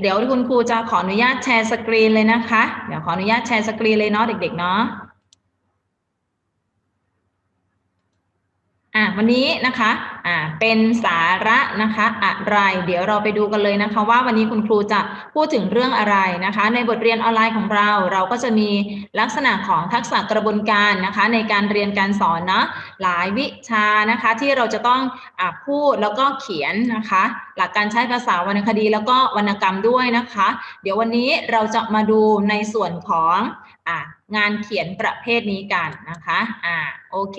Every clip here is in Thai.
เดี๋ยวคุณครูจะขออนุญาตแชร์สกรีนเลยนะคะ เดี๋ยวขออนุญาตแชร์สกรีนเลยเนาะเด็กๆเนาะ อะวันนี้นะคะอ่าเป็นสาระนะคะอะไร เดี๋ยวเราไปดูกันเลยนะคะ ว่าวันนี้คุณครูจะพูดถึงเรื่องอะไรนะคะ ในบทเรียนออนไลน์ของเรา เราก็จะมีลักษณะของทักษะกระบวนการนะคะ ในการเรียนการสอนเนาะหลายวิชานะคะ ที่เราจะต้องอ่าพูดแล้วก็เขียนนะคะ หลักการใช้ภาษาวรรณคดีแล้วก็วรรณกรรมด้วยนะคะ เดี๋ยววันนี้เราจะมาดูในส่วนของ อ่างานเขียนประเภทนี้กันนะคะอ่าโอเค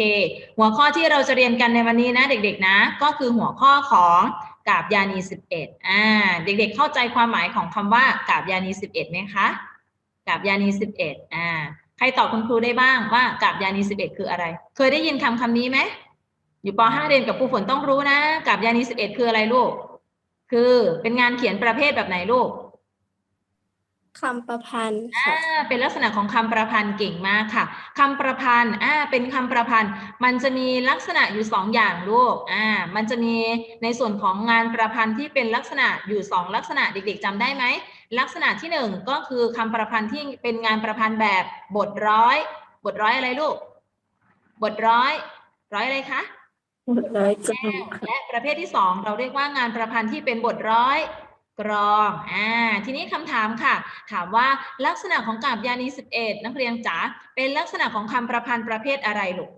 หัวข้อที่เราจะเรียนกันในวันนี้นะเด็กๆนะ ก็คือหัวข้อของกาบยานี 11อ่าเด็กๆเข้าใจความหมายของคำว่ากาบยานี 11ไหมคะกาบยานี 11อ่าใครตอบคุณครูได้บ้างว่ากาบยานี 11 คืออะไร เคยได้ยินคำคำนี้ไหมอยู่ป .5 เรียนกับครูฝนต้องรู้นะกาบยานี 11 คืออะไรลูก คือเป็นงานเขียนประเภทแบบไหนลูก คำประพันธ์อ่าค่ะเป็นลักษณะของคำประพันธ์เก่งมากค่ะคำประพันธ์อ่าเป็นคำประพันธ์ มันจะมีลักษณะอยู่สองอย่างลูกอ่ามันจะมีในส่วนของงานประพันธ์ที่เป็นลักษณะอยู่สองลักษณะเด็ก ๆจำได้ไหมลักษณะที่หนึ่งก็คือคำประพันธ์ที่เป็นงานประพันธ์แบบบทร้อย บทร้อยอะไรลูก บทร้อย ร้อยอะไรคะหมดร้อยกล่องแก้วค่ะและประเภทที่สองเราเรียกว่างานประพันธ์ที่เป็นบทร้อย กรอง อ่า ทีนี้คำถามค่ะ ถามว่าลักษณะของกาบยานี 11 นักเรียนจ๋า เป็นลักษณะของคำประพันธ์ประเภทอะไรลูก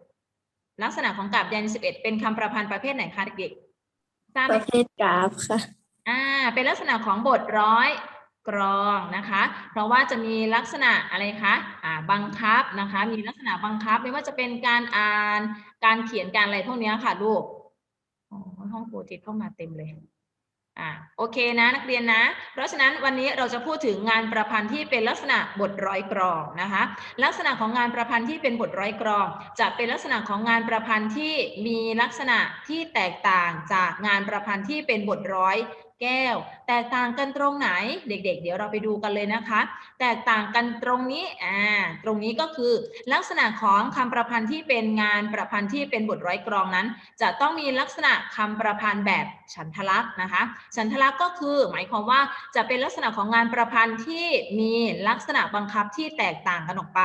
ลักษณะของกาบยานี 11 เป็นคำประพันธ์ประเภทไหนคะเด็กๆทราบไหปมระเภทกราฟค่ะ อ่า เป็นลักษณะของบทร้อยกรองนะคะ เพราะว่าจะมีลักษณะอะไรคะอ่าบังคับนะคะ มีลักษณะบังคับไม่ว่าจะเป็นการอ่าน การเขียน การอะไรพวกเนี้ยค่ะลูก อ๋อ ห้องโปรติดเข้ามาเต็มเลย อะโอเคนะนักเรียนนะ เพราะฉะนั้นวันนี้เราจะพูดถึงงานประพันธ์ที่เป็นลักษณะบทร้อยกรองนะคะ ลักษณะของงานประพันธ์ที่เป็นบทร้อยกรอง จะเป็นลักษณะของงานประพันธ์ที่มีลักษณะที่แตกต่างจากงานประพันธ์ที่เป็นบทร้อย แก้ว แตกต่างกันตรงไหนเด็กๆเดี๋ยวเราไปดูกันเลยนะคะ แตกต่างกันตรงนี้อ่าตรงนี้ก็คือลักษณะของคำประพันธ์ที่เป็นงานประพันธ์ที่เป็นบทร้อยกรองนั้น จะต้องมีลักษณะคำประพันธ์แบบฉันทลักษณ์นะคะ ฉันทลักษณ์ก็คือหมายความว่าจะเป็นลักษณะของงานประพันธ์ที่มีลักษณะบังคับที่แตกต่างกันออกไป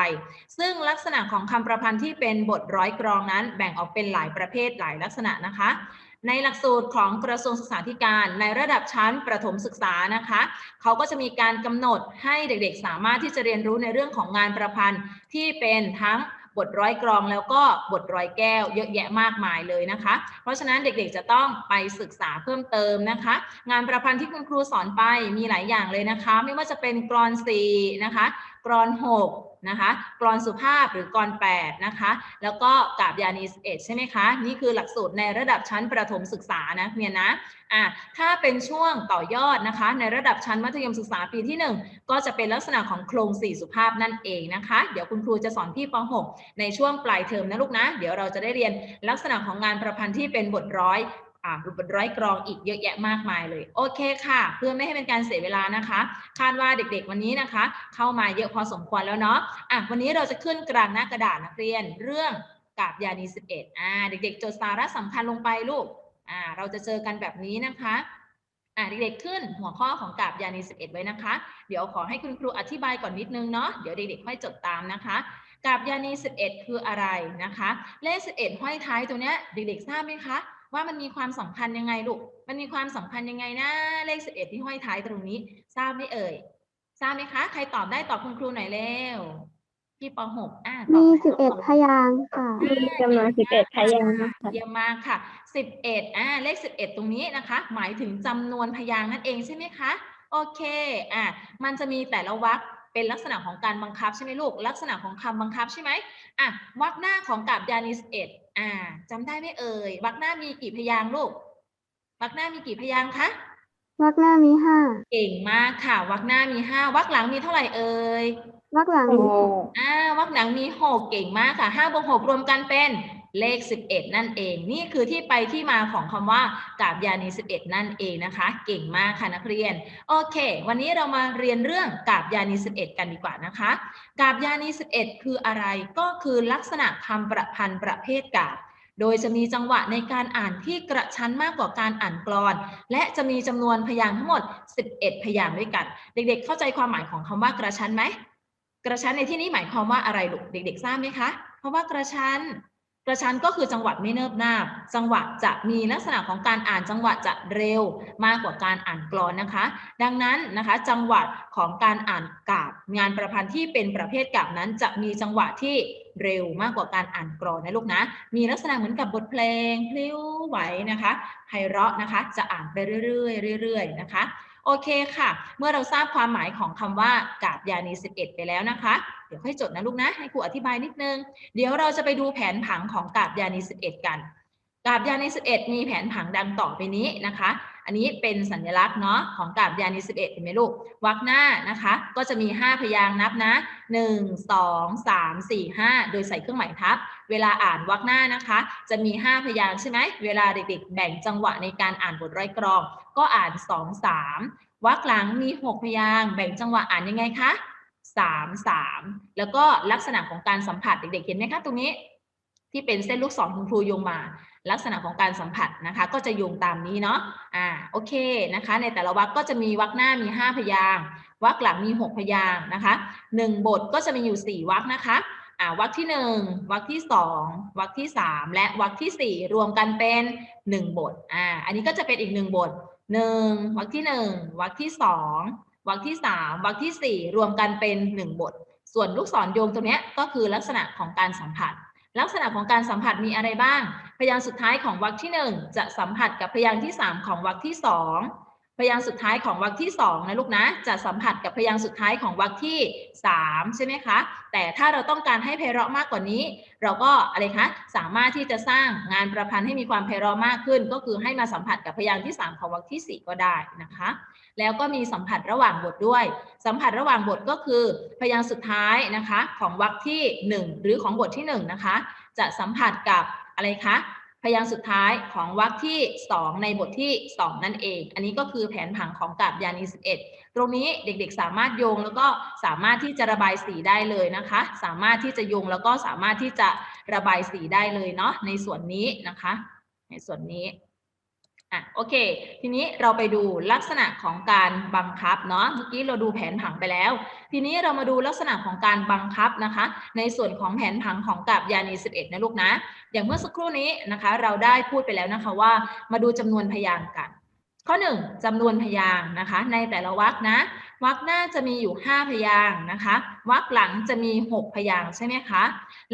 ซึ่งลักษณะของคำประพันธ์ที่เป็นบทร้อยกรองนั้น แบ่งออกเป็นหลายประเภทหลายลักษณะนะคะ ในหลักสูตรของกระทรวงศึกษาธิการในระดับชั้นประถมศึกษานะคะเขาก็จะมีการกำหนดให้เด็กๆ สามารถที่จะเรียนรู้ในเรื่องของงานประพันธ์ที่เป็นทั้งบทร้อยกรองแล้วก็บทร้อยแก้วเยอะแยะมากมายเลยนะคะ เพราะฉะนั้นเด็กๆจะต้องไปศึกษาเพิ่มเติมนะคะ งานประพันธ์ที่คุณครูสอนไปมีหลายอย่างเลยนะคะ ไม่ว่าจะเป็นกรอนสีนะคะ กรอนหกนะคะ กรอนสุภาพหรือกรอนแปดนะคะ แล้วก็กาบยานี11ใช่ไหมคะ นี่คือหลักสูตรในระดับชั้นประถมศึกษานะเนี่ยนะอะถ้าเป็นช่วงต่อยอดนะคะ ในระดับชั้นมัธยมศึกษาปีที่ 1 ก็จะเป็นลักษณะของโครงสี่สุภาพนั่นเองนะคะ เดี๋ยวคุณครูจะสอนพี่ป .6 ในช่วงปลายเทอมนะลูกนะ เดี๋ยวเราจะได้เรียนลักษณะของงานประพันธ์ที่เป็นบทร้อย อ่าบทร้อยกรองอีกเยอะแยะมากมายเลย โอเคค่ะ เพื่อไม่ให้เป็นการเสียเวลานะคะ คาดว่าเด็กๆวันนี้นะคะ เข้ามาเยอะพอสมควรแล้วเนาะอะวันนี้เราจะขึ้นกลางหน้ากระดาษนักเรียนเรื่องกาบยานี11อ่าเด็กๆ จดสาระสำคัญลงไปลูกอ่าเราจะเจอกันแบบนี้นะคะอ่าเด็กๆขึ้นหัวข้อของกาบยานี11 ไว้นะคะ เดี๋ยวขอให้คุณครูอธิบายก่อนนิดนึงเนาะเดี๋ยวเด็กๆค่อยจดตามนะคะกาบยานี11 คืออะไรนะคะ เลข 11 ห้อยท้ายตัวเนี้ยเด็กๆทราบไหมคะ ว่ามันมีความสำคัญยังไงลูก มันมีความสำคัญยังไงนะเลข11ที่ห้อยท้ายตรงนี้ ทราบไหมเอ่ย ทราบไหมคะ ใครตอบได้ตอบคุณครูหน่อยเร็ว พี่ป .6 อะตอบมีหน่ยสิบเอ็ดลูกพยางค์ค่ะ มีจำนวนสิบเอ็ดพยางค์ค่ะเยี่ยมมากค่ะ11อ่าเลข11ตรงนี้นะคะ หมายถึงจำนวนพยางค์นั่นเองใช่ไหมคะ โอเค อะ มันจะมีแต่ละวรรคเป็นลักษณะของการบังคับใช่ไหมลูก ลักษณะของคำบังคับใช่ไหมอะวรรคหน้าของกาบยานี11อ่าจำได้ไหมเอ่ย วรรคหน้ามีกี่พยางค์ลูก วรรคหน้ามีกี่พยางค์คะวักหน้ามีห้า เก่งมากค่ะวรรคหน้ามีห้าวรรคหลังมีเท่าไหร่เอ่ยวักหลังมีหกอ่าวรรคหลังมีหกเก่งมากค่ะห้าบวกหกรวมกันเป็น เลขสิบเอ็ดนั่นเอง นี่คือที่ไปที่มาของคำว่ากาบยานีสิบเอ็ดนั่นเองนะคะ เก่งมากค่ะนักเรียน โอเค วันนี้เรามาเรียนเรื่องกาบยานีสิบเอ็ดกันดีกว่านะคะ กาบยานีสิบเอ็ดคืออะไรก็คือลักษณะคำประพันธ์ประเภทกาบโดยจะมีจังหวะในการอ่านที่กระชั้นมากกว่าการอ่านกลอน และจะมีจำนวนพยางค์ทั้งหมด 11 พยางค์ด้วยกัน เด็ก ๆ เข้าใจความหมายของคำว่ากระชั้นไหม กระชั้นในที่นี้หมายความว่าอะไรลูกเด็ก ๆ ทราบไหมคะ เพราะว่ากระชั้น กระชั้นก็คือจังหวะไม่เนิบนาบ จังหวะจะมีลักษณะของการอ่านจังหวะจะเร็วมากกว่าการอ่านกลอนนะคะ ดังนั้นนะคะจังหวะของการอ่านกาบงานประพันธ์ที่เป็นประเภทกาบนั้น จะมีจังหวะที่เร็วมากกว่าการอ่านกลอนนะลูกนะ มีลักษณะเหมือนกับบทเพลงพลิ้วไหวนะคะไพเราะนะคะ จะอ่านไปเรื่อยๆเรื่อยๆนะคะ โอเคค่ะ เมื่อเราทราบความหมายของคำว่ากาบยานี 11 ไปแล้วนะคะ เดี๋ยวให้จดนะลูกนะ ให้ครูอธิบายนิดนึง เดี๋ยวเราจะไปดูแผนผังของกาบยานี 11 กัน กาบยานี 11 มีแผนผังดังต่อไปนี้นะคะ อันนี้เป็นสัญลักษณ์เนาะของกาบยานี11 เห็นไหมลูกวรรคหน้านะคะ ก็จะมี 5 พยางค์นับนะ 1 2 3 4 5 โดยใส่เครื่องหมายทับ เวลาอ่านวรรคหน้านะคะ จะมี 5 พยางค์ใช่ไหม เวลาเด็กๆ แบ่งจังหวะในการอ่านบทร้อยกรอง ก็อ่าน 2 3วรรคหลังมี 6 พยางค์แบ่งจังหวะอ่านยังไงคะ3 3 แล้วก็ลักษณะของการสัมผัสเด็กๆ เห็นไหมคะตรงนี้ ที่เป็นเส้นลูกศรคุณครูโยงมา ลักษณะของการสัมผัสนะคะ ก็จะโยงตามนี้เนาะอ่าโอเคนะคะ ในแต่ละวรรคก็จะมีวรรคหน้ามี 5 พยางวรรคหลังมี 6 พยางนะคะหนึ่งบทก็จะมีอยู่ 4วรรคนะคะอ่าวรรคที่ 1วรรคที่ 2วรรคที่ 3 และวรรคทีสี่ 4 รวมกันเป็น 1 บทอ่าอันนี้ก็จะเป็นอีก 1 บท 1วรรคที่ 1วรรคที่ 2วรรคที่ 3วรรคทีสี่4 รวมกันเป็น 1 บท ส่วนลูกศรโยงตรงเนี้ยก็คือลักษณะของการสัมผัส ลักษณะของการสัมผัสมีอะไรบ้าง พยางค์สุดท้ายของวรรคที่ 1 จะสัมผัสกับพยางค์ที่ 3 ของวรรคที่ 2 พยางค์สุดท้ายของวรรคที่2นะลูกนะ จะสัมผัสกับพยางค์สุดท้ายของวรรคที่ 3 ใช่ไหมคะ แต่ถ้าเราต้องการให้ไพเราะมากกว่านี้ เราก็อะไรคะสามารถที่จะสร้างงานประพันธ์ให้มีความไพเราะมากขึ้น ก็คือให้มาสัมผัสกับพยางค์ที่ 3 ของวรรคที่ 4 ก็ได้นะคะ แล้วก็มีสัมผัสระหว่างบทด้วย สัมผัสระหว่างบทก็คือ พยางค์สุดท้ายนะคะ ของวรรคที่ 1 หรือของบทที่1นะคะจะสัมผัสกับอะไรคะ พยางค์สุดท้ายของวรรคที่ 2 ในบทที่ 2 นั่นเอง อันนี้ก็คือแผนผังของกาบยานี11 ตรงนี้เด็กๆสามารถโยงแล้วก็สามารถที่จะระบายสีได้เลยนะคะ สามารถที่จะโยงแล้วก็สามารถที่จะระบายสีได้เลยเนาะในส่วนนี้นะคะ ในส่วนนี้ อะโอเค ทีนี้เราไปดูลักษณะของการบังคับเนาะเมื่อกี้เราดูแผนผังไปแล้ว ทีนี้เรามาดูลักษณะของการบังคับนะคะ ในส่วนของแผนผังของกาบยานี 11 นะลูกนะ อย่างเมื่อสักครู่นี้นะคะ เราได้พูดไปแล้วนะคะว่ามาดูจำนวนพยางค์กัน ข้อ 1จำนวนพยางค์นะคะ ในแต่ละวรรคนะวรรคหน้าจะมีอยู่ 5 พยางค์นะคะวรรคหลังจะมี 6 พยางค์ใช่ไหมคะ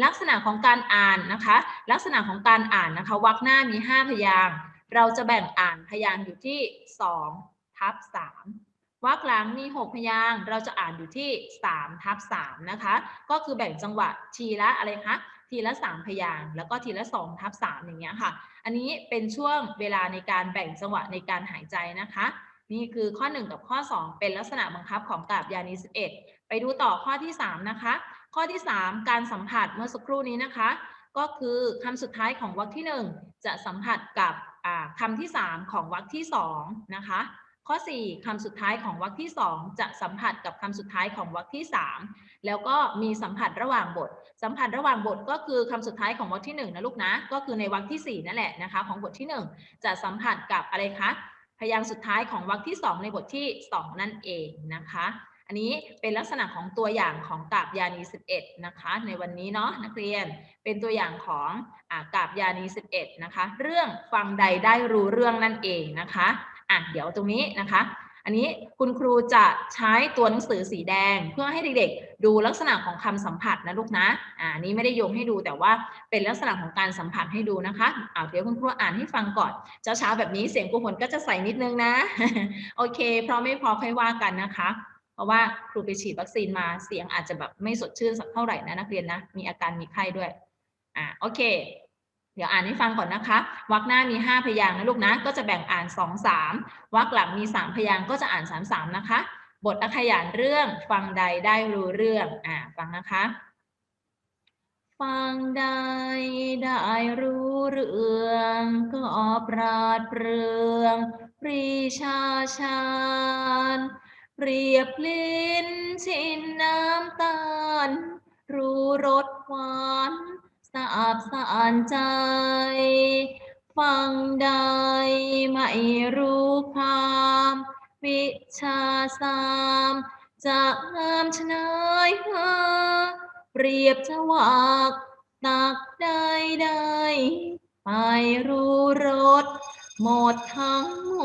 ลักษณะของการอ่านนะคะ ลักษณะของการอ่านนะคะวรรคหน้ามี 5 พยางค์ เราจะแบ่งอ่านพยางค์อยู่ที่2ทับ3วรรคหลังมี 6 พยางค์เราจะอ่านอยู่ที่3ทับ3นะคะ ก็คือแบ่งจังหวะทีละอะไรคะทีละ 3 พยางค์แล้วก็ทีละ2ทับ3อย่างเงี้ยค่ะ อันนี้เป็นช่วงเวลาในการแบ่งจังหวะในการหายใจนะคะ นี่คือข้อ 1 กับข้อ 2 เป็นลักษณะบังคับของกาบยานี11ไปดูต่อข้อที่ 3 นะคะ ข้อที่ 3 การสัมผัสเมื่อสักครู่นี้นะคะ ก็คือคำสุดท้ายของวรรคที่ 1 จะสัมผัสกับ คำที่ 3 ของวรรคที่2นะคะข้อ 4คำสุดท้ายของวรรคที่ 2 จะสัมผัสกับคำสุดท้ายของวรรคที่ 3 แล้วก็มีสัมผัสระหว่างบท สัมผัสระหว่างบทก็คือคำสุดท้ายของวรรคที่ 1 นะลูกนะ ก็คือในวรรคที่ 4 นั่นแหละนะคะ ของบทที่ 1 จะสัมผัสกับอะไรคะ พยางค์สุดท้ายของวรรคที่ 2 ในบทที่ 2 นั่นเองนะคะ อันนี้เป็นลักษณะของตัวอย่างของกาบยานี11นะคะ ในวันนี้เนาะนักเรียนเป็นตัวอย่างของอกาบยานี11นะคะ เรื่องฟังใดได้รู้เรื่องนั่นเองนะคะอะเดี๋ยวตรงนี้นะคะ อันนี้คุณครูจะใช้ตัวหนังสือสีแดง เพื่อให้เด็กๆ ดูลักษณะของคำสัมผัสนะลูกนะอ่านี้ไม่ได้โยงให้ดูแต่ว่าเป็นลักษณะของการสัมผัสให้ดูนะคะเอาเดี๋ยวคุณครูอ่านให้ฟังก่อนเช้าๆแบบนี้เสียงครูฝนก็จะใส่นิดนึงนะ โอเคเพราะไม่พอค่อยว่ากันนะคะ เพราะว่าครูไปฉีดวัคซีนมาเสียงอาจจะแบบไม่สดชื่นสักเท่าไหร่นะนักเรียนนะ มีอาการมีไข้ด้วย อ่าโอเค เดี๋ยวอ่านให้ฟังก่อนนะคะวรรคหน้ามี 5 พยางค์นะลูกนะ ก็จะแบ่งอ่าน 2 3วรรคหลังมี 3 พยางค์ก็จะอ่าน 3 3 นะคะ บทอัขยานเรื่องฟังใดได้รู้เรื่อง อ่าฟังนะคะ ฟังใดได้รู้เรื่องก็ปราดเปรื่องปรีชาชาญ เปรียบลิ้นชินน้ำตาล รู้รสหวานสะอาบสะอานใจ ฟังใดไม่รู้ความวิชาสามจะงามชะเนยเฮอเปรียบจะวักตักใดใดไปรู้รส หมดทั้งม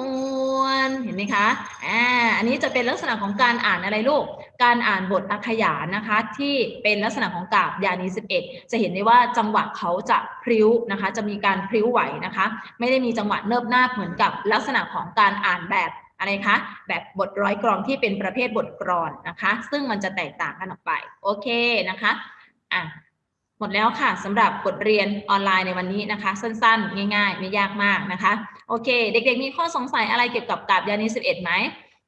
วลเห็นไหมคะอ่าอันนี้จะเป็นลักษณะของการอ่านอะไรลูก การอ่านบทอักขยานนะคะ ที่เป็นลักษณะของกาบยานี11 จะเห็นได้ว่าจังหวะเขาจะพริ้วนะคะ จะมีการพริ้วไหวนะคะ ไม่ได้มีจังหวะเนิบนาบเหมือนกับลักษณะของการอ่านแบบอะไรคะ แบบบทร้อยกรองที่เป็นประเภทบทกรอนนะคะ ซึ่งมันจะแตกต่างกันออกไป โอเคนะคะ อะ หมดแล้วค่ะสำหรับบทเรียนออนไลน์ในวันนี้นะคะ สั้นๆ ง่ายๆ ไม่ยากมากนะคะ โอเค เด็กๆ มีข้อสงสัยอะไรเกี่ยวกับกาบยานี11 ไหม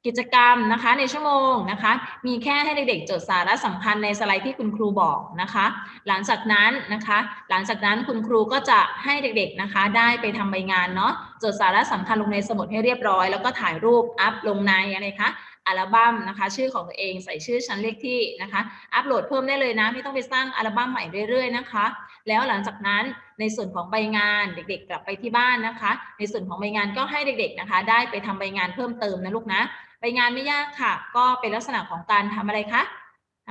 กิจกรรมนะคะในชั่วโมงนะคะ มีแค่ให้เด็กๆ จดสาระสำคัญในสไลด์ที่คุณครูบอกนะคะ หลังจากนั้นนะคะ หลังจากนั้นคุณครูก็จะให้เด็กๆนะคะ ได้ไปทำใบงานเนาะจดสาระสำคัญลงในสมุดให้เรียบร้อย แล้วก็ถ่ายรูปอัพลงในอะไรคะ อัลบั้มนะคะ ชื่อของตัวเองใส่ชื่อชั้นเลขที่นะคะ อัปโหลดเพิ่มได้เลยนะ ไม่ต้องไปสร้างอัลบั้มใหม่เรื่อยๆนะคะ แล้วหลังจากนั้นในส่วนของใบงานเด็กๆ กลับไปที่บ้านนะคะ ในส่วนของใบงานก็ให้เด็ก ๆนะคะ ได้ไปทำใบงานเพิ่มเติมนะลูกนะ ใบงานไม่ยากค่ะ ก็เป็นลักษณะของการทำอะไรคะ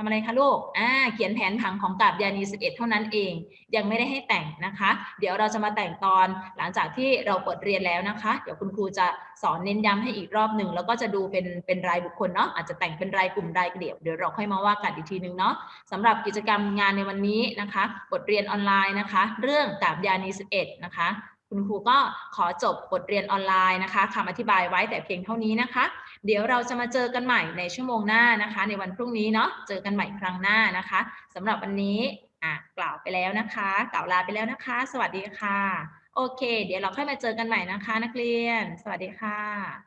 ทำอะไรคะลูก อ่า เขียนแผนผังของกาบยานี 11 เท่านั้นเอง ยังไม่ได้ให้แต่งนะคะ เดี๋ยวเราจะมาแต่งตอนหลังจากที่เราเปิดเรียนแล้วนะคะ เดี๋ยวคุณครูจะสอนเน้นย้ำให้อีกรอบหนึ่ง แล้วก็จะดูเป็นเป็นรายบุคคลเนาะ อาจจะแต่งเป็นรายกลุ่มรายเดี่ยว เดี๋ยวเราค่อยมาว่ากันอีกทีนึงเนาะสำหรับกิจกรรมงานในวันนี้นะคะ บทเรียนออนไลน์นะคะ เรื่องกาบยานี 11 นะคะ คุณครูก็ขอจบบทเรียนออนไลน์นะคะคำอธิบายไว้แต่เพียงเท่านี้นะคะ เดี๋ยวเราจะมาเจอกันใหม่ในชั่วโมงหน้านะคะ ในวันพรุ่งนี้เนาะเจอกันใหม่ครั้งหน้านะคะสำหรับวันนี้อะกล่าวไปแล้วนะคะ กล่าวลาไปแล้วนะคะ สวัสดีค่ะ โอเค เดี๋ยวเราค่อยมาเจอกันใหม่นะคะ นักเรียน สวัสดีค่ะ